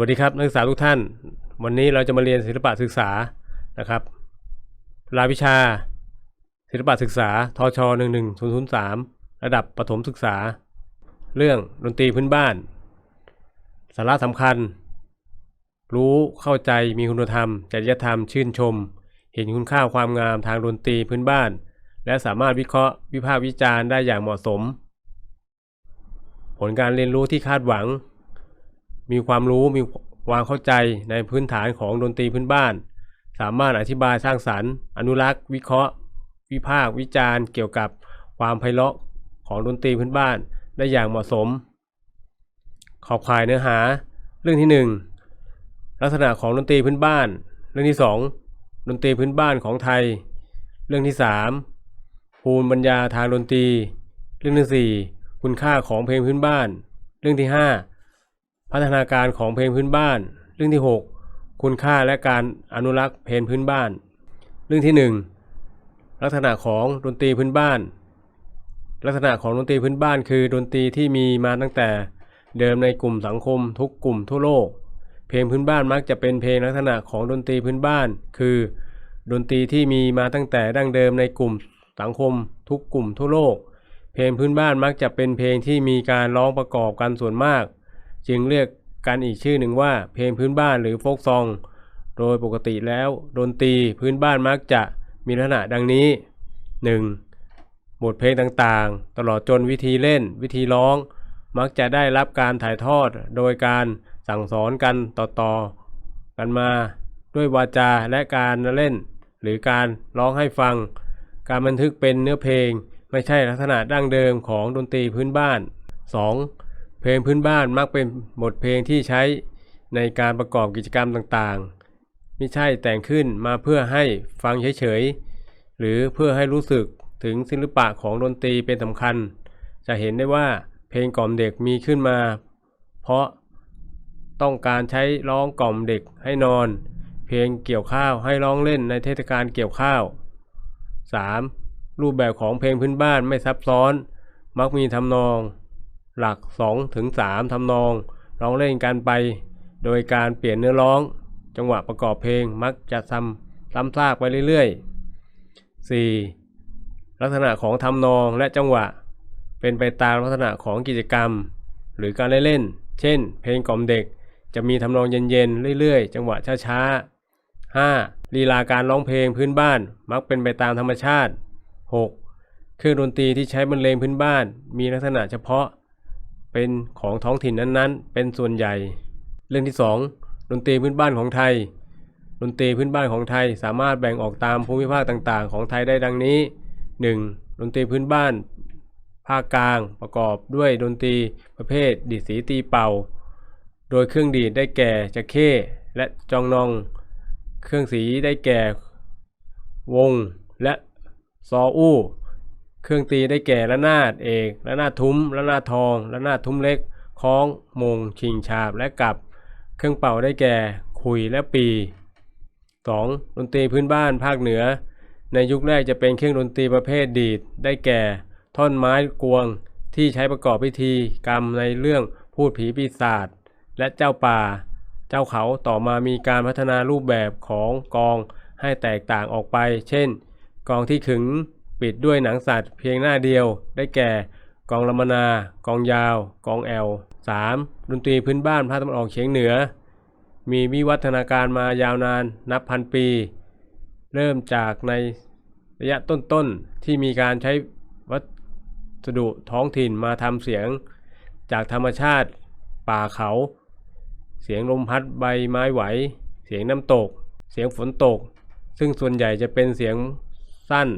วัสดีครับนักศึกษาทุกท่าน วันนี้เราจะมาเรียนศิลปะศึกษานะครับ รายวิชา ศิลปะศึกษาทช 11003 ระดับประถมศึกษา เรื่องดนตรีพื้นบ้าน สาระสำคัญ รู้เข้าใจมีคุณธรรม จริยธรรมชื่นชม เห็นคุณค่าความงามทางดนตรีพื้นบ้าน และสามารถวิเคราะห์วิพากษ์วิจารณ์ได้อย่างเหมาะสม ผลการเรียนรู้ที่คาดหวัง มีความรู้มีความเข้าใจในพื้นฐานของดนตรีพื้นบ้าน สามารถอธิบายสร้างสรรค์ อนุรักษ์ วิเคราะห์ วิพากษ์วิจารณ์ เกี่ยวกับความไพเราะของดนตรีพื้นบ้านได้อย่างเหมาะสม ขอบข่ายเนื้อหา เรื่องที่หนึ่งลักษณะของดนตรีพื้นบ้าน เรื่องที่สองดนตรีพื้นบ้านของไทย เรื่องที่สามภูมิปัญญาทางดนตรี เรื่องที่สี่คุณค่าของเพลงพื้นบ้าน เรื่องที่ห้า พัฒนาการของเพลงพื้นบ้าน เรื่องที่ 6 คุณค่าและการอนุรักษ์เพลงพื้นบ้าน เรื่องที่ 1 ลักษณะของดนตรีพื้นบ้าน ลักษณะของดนตรีพื้นบ้านคือดนตรีที่มีมาตั้งแต่เดิมในกลุ่มสังคมทุกกลุ่มทั่วโลก เพลงพื้นบ้านมักจะเป็นเพลงลักษณะของดนตรีพื้นบ้าน คือ ดนตรีที่มีมาตั้งแต่ดั้งเดิมในกลุ่มสังคม ทุกกลุ่มทั่วโลก เพลงพื้นบ้านมักจะเป็นเพลงที่มีการร้องประกอบกันส่วนมาก จึงเรียกกันอีกชื่อหนึ่งว่าเพลงพื้นบ้านหรือโฟกซอง โดยปกติแล้วดนตรีพื้นบ้านมักจะมีลักษณะดังนี้ 1. บทเพลงต่างๆ ตลอดจนวิธีเล่น วิธีร้อง มักจะได้รับการถ่ายทอดโดยการสั่งสอนกันต่อๆกันมาด้วยวาจาและการเล่น หรือการร้องให้ฟัง การบันทึกเป็นเนื้อเพลงไม่ใช่ลักษณะดั้งเดิมของดนตรีพื้นบ้าน 2. เพลงพื้นบ้านมักเป็นบทเพลงที่ใช้ในการประกอบกิจกรรมต่างๆ ไม่ใช่แต่งขึ้นมาเพื่อให้ฟังเฉยๆ หรือเพื่อให้รู้สึกถึงศิลปะของดนตรีเป็นสำคัญ จะเห็นได้ว่าเพลงกล่อมเด็กมีขึ้นมา เพราะต้องการใช้ร้องกล่อมเด็กให้นอน เพลงเกี่ยวข้าวให้ร้องเล่นในเทศกาลเกี่ยวข้าว 3. รูปแบบของเพลงพื้นบ้านไม่ซับซ้อน มักมีทำนอง หลัก2ถึง3ทำนอง ร้องเล่นกันไป โดยการเปลี่ยนเนื้อร้อง จังหวะประกอบเพลงมักจะซ้ำซ้ำซากไปเรื่อยๆ 4. ลักษณะของทำนองและจังหวะ เป็นไปตามลักษณะของกิจกรรม หรือการเล่นๆเช่น เพลงกล่อมเด็กจะมีทำนองเย็นๆเรื่อยๆ จังหวะช้าๆ 5. ลีลาการร้องเพลงพื้นบ้านมักเป็นไปตามธรรมชาติ 6. เครื่องดนตรีที่ใช้บรรเลงพื้นบ้าน มีลักษณะเฉพาะ เป็นของท้องถิ่นนั้นๆ เป็นส่วนใหญ่ เรื่องที่ 2 ดนตรีพื้นบ้านของไทย ดนตรีพื้นบ้านของไทยสามารถแบ่งออกตามภูมิภาคต่างๆ ของไทยได้ดังนี้ 1. ดนตรีพื้นบ้าน ภาคกลางประกอบด้วยดนตรีประเภทดีดสีตีเป่า โดยเครื่องดีดได้แก่จะเข้และจองนอง เครื่องสีได้แก่ วงและซออู้ เครื่องตีได้แก่ระนาดเอกระนาดทุ้มระนาดทองระนาดทุ้มเล็กคล้องมงชิงฉาบและกับ เครื่องเป่าได้แก่ขุยและปี 2. ดนตรีพื้นบ้านภาคเหนือ ในยุคแรกจะเป็นเครื่องดนตรีประเภทดีด ได้แก่ ท่อนไม้กวงที่ใช้ประกอบพิธีกรรมในเรื่องพูดผีปีศาจและเจ้าป่า เจ้าเขาต่อมามีการพัฒนารูปแบบของกองให้แตกต่างออกไป เช่น กองที่ขึง ปิดด้วยหนังสัตว์เพียงหน้าเดียว ได้แก่ กองลมนา กองยาว กองแอล 3. ดนตรีพื้นบ้านภาคตะวันออกเฉียงเหนือ มีวิวัฒนาการมายาวนานนับพันปี เริ่มจากในระยะต้นๆ ที่มีการใช้วัสดุท้องถิ่นมาทำเสียง จากธรรมชาติป่าเขา เสียงลมพัดใบไม้ไหว เสียงน้ำตก เสียงฝนตก ซึ่งส่วนใหญ่จะเป็นเสียงสั้น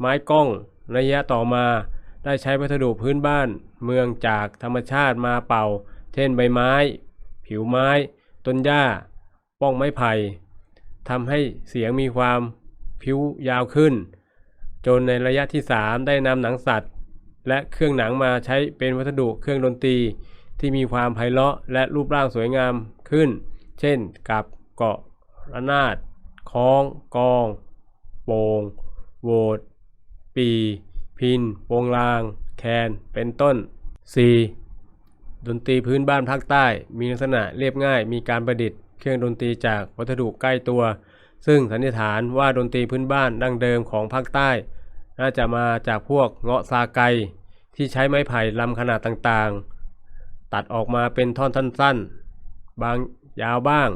ไม้กล้อง ระยะต่อมาได้ใช้วัสดุพื้นบ้าน เมืองจากธรรมชาติมาเป่า เช่นใบไม้ ผิวไม้ ต้นหญ้า ป้องไม้ไผ่ทำให้เสียงมีความผิวยาวขึ้น จนในระยะที่ 3 ได้นำหนังสัตว์ และเครื่องหนังมาใช้เป็นวัสดุเครื่องดนตรี ที่มีความไพเราะและรูปร่างสวยงามขึ้น เช่น กับเกาะระนาดคล้อง กอง โป่งโวด ปี พินโปงลาง แคน เป็นต้น 4. ดนตรีพื้นบ้านภาคใต้ มีลักษณะเรียบง่าย มีการประดิษฐ์เครื่องดนตรีจากวัสดุใกล้ตัว ซึ่งสันนิษฐานว่าดนตรีพื้นบ้านดั้งเดิมของภาคใต้ น่าจะมาจากพวกเงาะซาไกที่ใช้ไม้ไผ่ลำขนาดต่างๆ ตัดออกมาเป็นท่อนสั้นๆ บางยาวบ้าง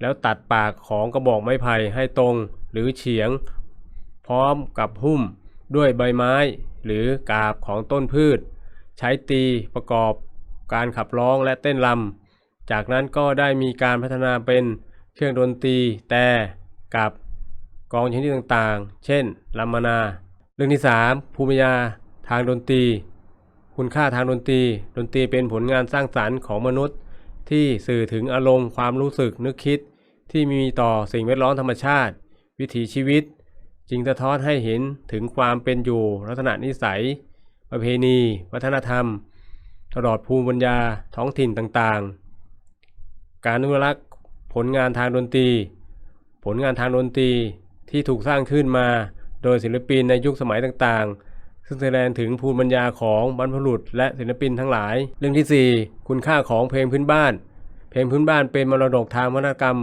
แล้วตัดปากของกระบอกไม้ไผ่ให้ตรงหรือเฉียง พร้อมกับหุ้มด้วยใบไม้หรือกาบของต้นพืช ใช้ตีประกอบการขับร้องและเต้นรำจากนั้นก็ได้มีการพัฒนาเป็นเครื่องดนตรีแต่กับกองชนิดต่างๆ เช่นลัมมนา เรื่องที่ 3 ภูมิปัญญาทางดนตรี คุณค่าทางดนตรี ดนตรีเป็นผลงานสร้างสรรค์ของมนุษย์ ที่สื่อถึงอารมณ์ความรู้สึกนึกคิด ที่มีต่อสิ่งแวดล้อมธรรมชาติ วิถีชีวิต จึงสะท้อนให้เห็นถึงความเป็นอยู่ลักษณะนิสัย ประเพณี วัฒนธรรม ตลอดภูมิปัญญาท้องถิ่นต่างๆ การอนุรักษ์ผลงานทางดนตรี ผลงานทางดนตรีที่ถูกสร้างขึ้นมาโดยศิลปินในยุคสมัยต่างๆ ซึ่งแสดงถึงภูมิปัญญาของบรรพบุรุษและศิลปินทั้งหลาย เรื่องที่ 4 คุณค่าของเพลงพื้นบ้าน เพลงพื้นบ้านเป็นมรดกทางวัฒนกรรม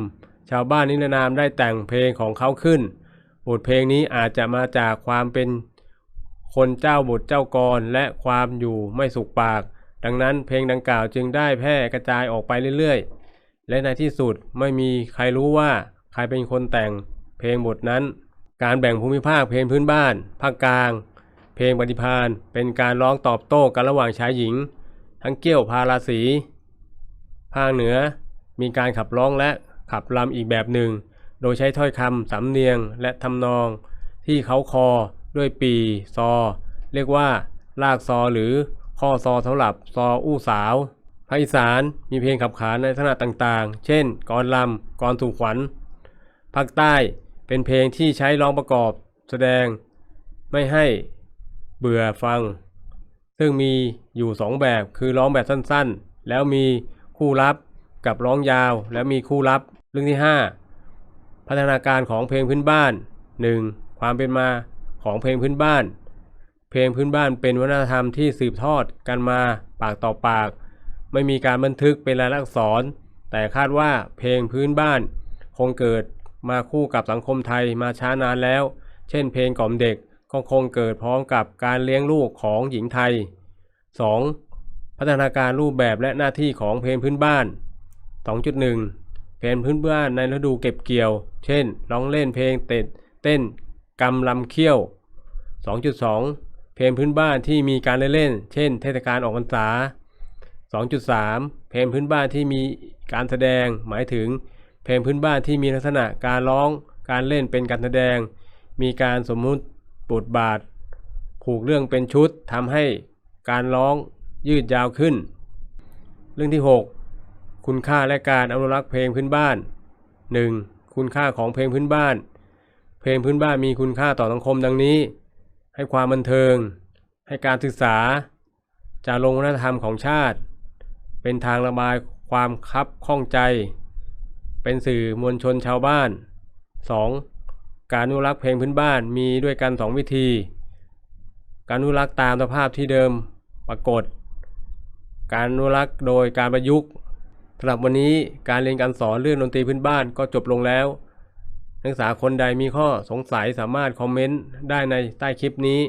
ชาวบ้านนิรนามได้แต่งเพลงของเขาขึ้น บทเพลงนี้อาจจะมาจากความเป็นคนเจ้าบทเจ้ากรและความอยู่ไม่สุขปาก ดังนั้นเพลงดังกล่าวจึงได้แพร่กระจายออกไปเรื่อยๆ และในที่สุดไม่มีใครรู้ว่าใครเป็นคนแต่งเพลงบทนั้น การแบ่งภูมิภาคเพลงพื้นบ้าน ภาคกลาง เพลงปฏิพานเป็นการร้องตอบโต้กันระหว่างชายหญิง ทั้งเกี้ยวพาราสี ภาคเหนือมีการขับร้องและขับรำอีกแบบหนึ่ง โดยใช้ถ้อยคำสำเนียงและทำนอง ที่เขาคอด้วยปี ซอ เรียกว่า ลากซอหรือข้อซอสำหรับซออู้สาวภาคอีสานมีเพลงขับขานในลักษณะต่างๆ เช่นกรลำกรถูกขวัญภาคใต้เป็นเพลงที่ใช้ร้องประกอบแสดง ไม่ให้เบื่อฟัง ซึ่งมีอยู่สองแบบคือร้องแบบสั้นๆ แล้วมีคู่รับกับร้องยาวและมีคู่รับเรื่องที่ 5 พัฒนาการของเพลงพื้นบ้าน 1. ความเป็นมาของเพลงพื้นบ้าน เพลงพื้นบ้านเป็นวัฒนธรรมที่สืบทอดกันมาปากต่อปาก ไม่มีการบันทึกเป็นลายลักษณ์อักษรแต่คาดว่าเพลงพื้นบ้าน คงเกิดมาคู่กับสังคมไทยมาช้านานแล้ว เช่น เพลงกล่อมเด็กก็คงเกิดพร้อมกับการเลี้ยงลูกของหญิงไทย 2. พัฒนาการรูปแบบและหน้าที่ของเพลงพื้นบ้าน 2.1 เพลงพื้นบ้านในฤดูเก็บเกี่ยว เช่น ร้องเล่นเพลงเต้นเต้นกำลำเขี้ยว 2.2 เพลงพื้นบ้านที่มีการเล่น เช่น เทศกาลออกพรรษา 2.3 เพลงพื้นบ้านที่มีการแสดง หมายถึง เพลงพื้นบ้านที่มีลักษณะการร้อง การเล่นเป็นการแสดง มีการสมมุติบทบาท ผูกเรื่องเป็นชุดทำให้การร้องยืดยาวขึ้น เรื่องที่ 6 คุณค่าและการอนุรักษ์เพลงพื้นบ้าน 1. คุณค่าของเพลงพื้นบ้าน เพลงพื้นบ้านมีคุณค่าต่อสังคมดังนี้ ให้ความบันเทิง ให้การศึกษา จารงวัฒนธรรมของชาติ เป็นทางระบายความคับข้องใจ เป็นสื่อมวลชนชาวบ้าน 2. การอนุรักษ์เพลงพื้นบ้านมีด้วยกัน 2 วิธี การอนุรักษ์ตามสภาพที่เดิมปรากฏ การอนุรักษ์โดยการประยุกต์ สำหรับวันนี้การเรียนการสอนเรื่องดนตรีพื้นบ้านก็จบลงแล้ว นักศึกษาคนใดมีข้อสงสัยสามารถคอมเมนต์ได้ในใต้คลิปนี้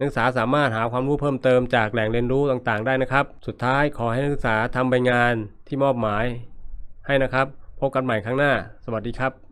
นักศึกษาสามารถหาความรู้เพิ่มเติมจากแหล่งเรียนรู้ต่างๆ ได้นะครับ สุดท้ายขอให้นักศึกษาทำใบงานที่มอบหมายให้นะครับ พบกันใหม่ครั้งหน้า สวัสดีครับ